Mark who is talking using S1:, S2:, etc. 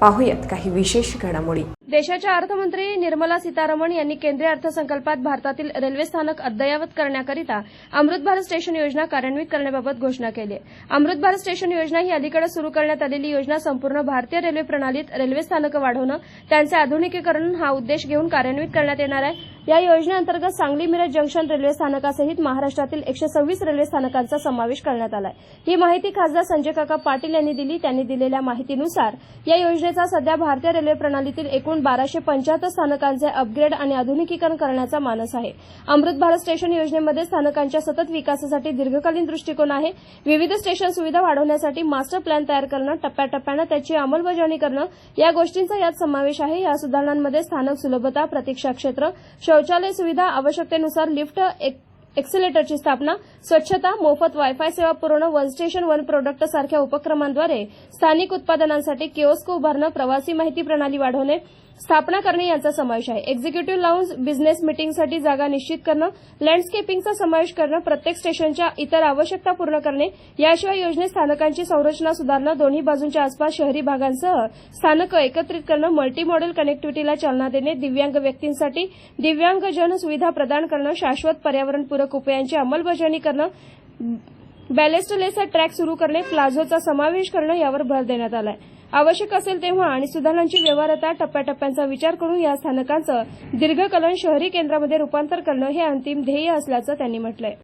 S1: पाहूयात काही विशेष घडामोडी.
S2: देशाच्या अर्थमंत्री निर्मला सीतारामन यांनी केंद्रीय अर्थसंकल्पात भारतातील रेल्वे स्थानक अद्ययावत करण्याकरिता अमृत भारत स्टेशन योजना कार्यान्वित करण्याबाबत घोषणा केली आहे. अमृत भारत स्टेशन योजना ही अलीकडे सुरू करण्यात आलेली योजना संपूर्ण भारतीय रेल्वे प्रणालीत रेल्वे स्थानकं वाढवणं त्यांचे आधुनिकीकरण हा उद्देश घेऊन कार्यान्वित करण्यात येणार आहे. या योजनेअंतर्गत सांगली मिरज जंक्शन रेल्वे स्थानकासहित महाराष्ट्रातील एकशे सव्वीस रेल्वे स्थानकांचा समावेश करण्यात आलाय. ही माहिती खासदार संजय काका पाटील यांनी दिली. त्यांनी दिलेल्या माहितीनुसार या योजनेचा सध्या भारतीय रेल्वे प्रणालीतील एकूण बाराशे पंच्याहत्तर स्थानकांचे अपग्रेड आणि आधुनिकीकरण करण्याचा मानस आहे. अमृत भारत स्टेशन योजनेमध्ये स्थानकांच्या सतत विकासासाठी दीर्घकालीन दृष्टिकोन आहे. विविध स्टेशन सुविधा वाढवण्यासाठी मास्टर प्लॅन तयार करणं टप्प्याटप्प्यानं त्याची अंमलबजावणी करणं या गोष्टींचा यात समावेश आहे. या सुधारणांमध्ये स्थानक सुलभता प्रतीक्षा क्षेत्र शौचालय सुविधा आवश्यकतेनुसार लिफ्ट एक- एक्सेलेटरची स्थापना स्वच्छता मोफत वायफाय सेवा पुरवणं वन स्टेशन वन प्रोडक्ट सारख्या उपक्रमांद्वारे स्थानिक उत्पादनांसाठी किओस्क उभारणं प्रवासी माहिती प्रणाली वाढवणे स्थापना करणे यांचा समावेश आहे. एक्झिक्युटिव्ह लाऊंज बिझनेस मीटिंगसाठी जागा निश्चित करणं लँडस्केपिंगचा समावेश करणं प्रत्येक स्टेशनच्या इतर आवश्यकता पूर्ण करणे याशिवाय योजनेत स्थानकांची संरचना सुधारणं दोन्ही बाजूंच्या आसपास शहरी भागांसह स्थानकं एकत्रित करणं मल्टी मॉडेल कनेक्टिव्हिटीला चालना देणे दिव्यांग व्यक्तींसाठी दिव्यांगजन सुविधा प्रदान करणं शाश्वत पर्यावरणपूरक उपायांची अंमलबजावणी करणं बॅलेस्टलेसचा ट्रॅक सुरू करणे प्लाझोचा समावेश करणं यावर भर देण्यात आलाय. आवश्यक असेल तेव्हा आणि सुधारणांची व्यवहारता टप्प्याटप्प्यांचा विचार करून या स्थानकांचं दीर्घकलन शहरी केंद्रामध्ये रूपांतर करणं हे अंतिम ध्येय असल्याचं त्यांनी म्हटलंय.